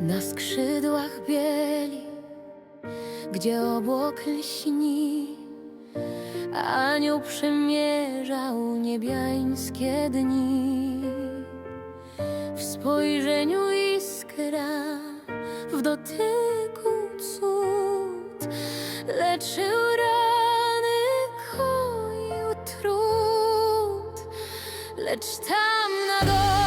na skrzydłach bieli, gdzie obłok lśni. Anioł przemierzał niebiańskie dni. W spojrzeniu iskra, w dotyku cud, leczył rany, koił trud. Lecz tam na dole,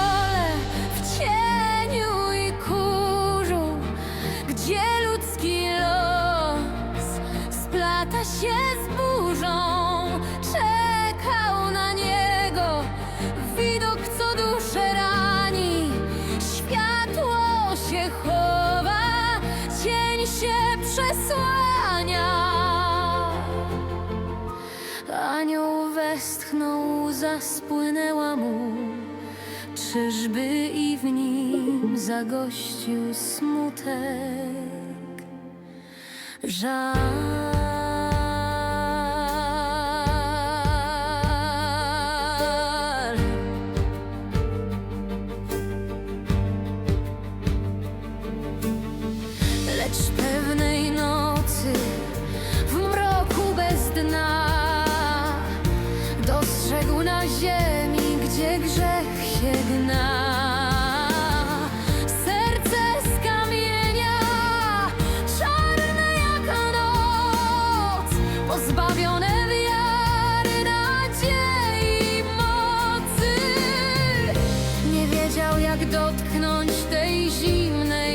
się przesłania. Anioł westchnął, łza spłynęła mu Czyżby i w nim zagościł smutek Żal Lecz pewnej nocy w mroku bez dna dostrzegł na ziemi, gdzie grzech się gna. Serce z kamienia, czarne jak noc, pozbawione wiary, nadziei, mocy. Nie wiedział, jak dotknąć tej zimnej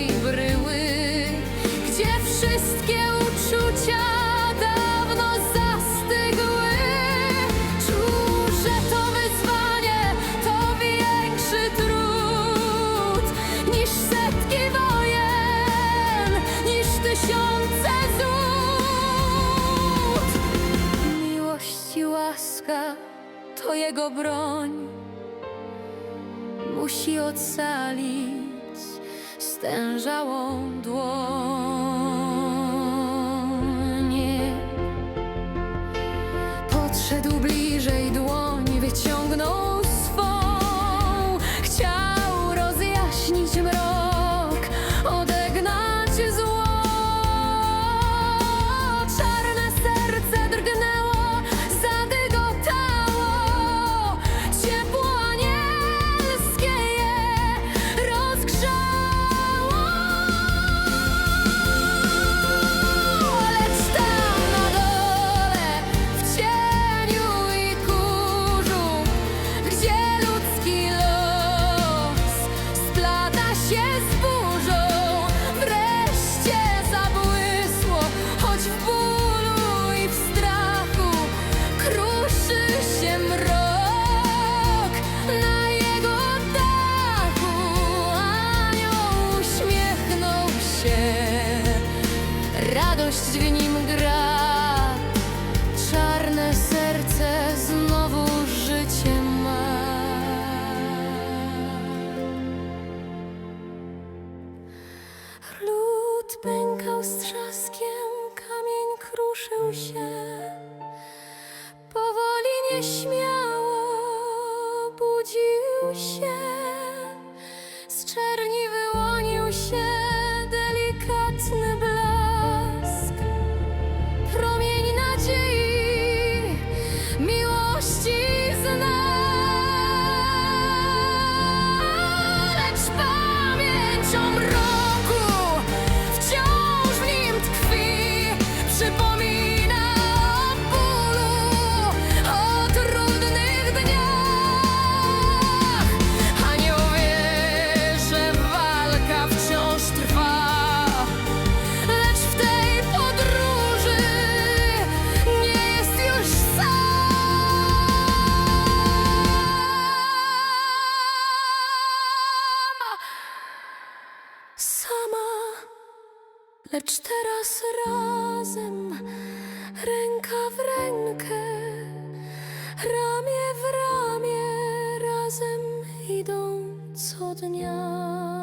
wszystkie uczucia dawno zastygły. Czuł, że to wyzwanie to większy trud niż setki wojen, niż tysiące złód. Miłość i łaska to jego broń musi ocalić stężałą dłoń. Się wreszcie zabłysło, choć w bólu i w strachu kruszy się mrok na jego dachu. Anioł uśmiechnął się. Radość w nim gra, nieśmiało budził się. Lecz teraz razem, ręka w rękę, ramię w ramię, razem idą co dnia.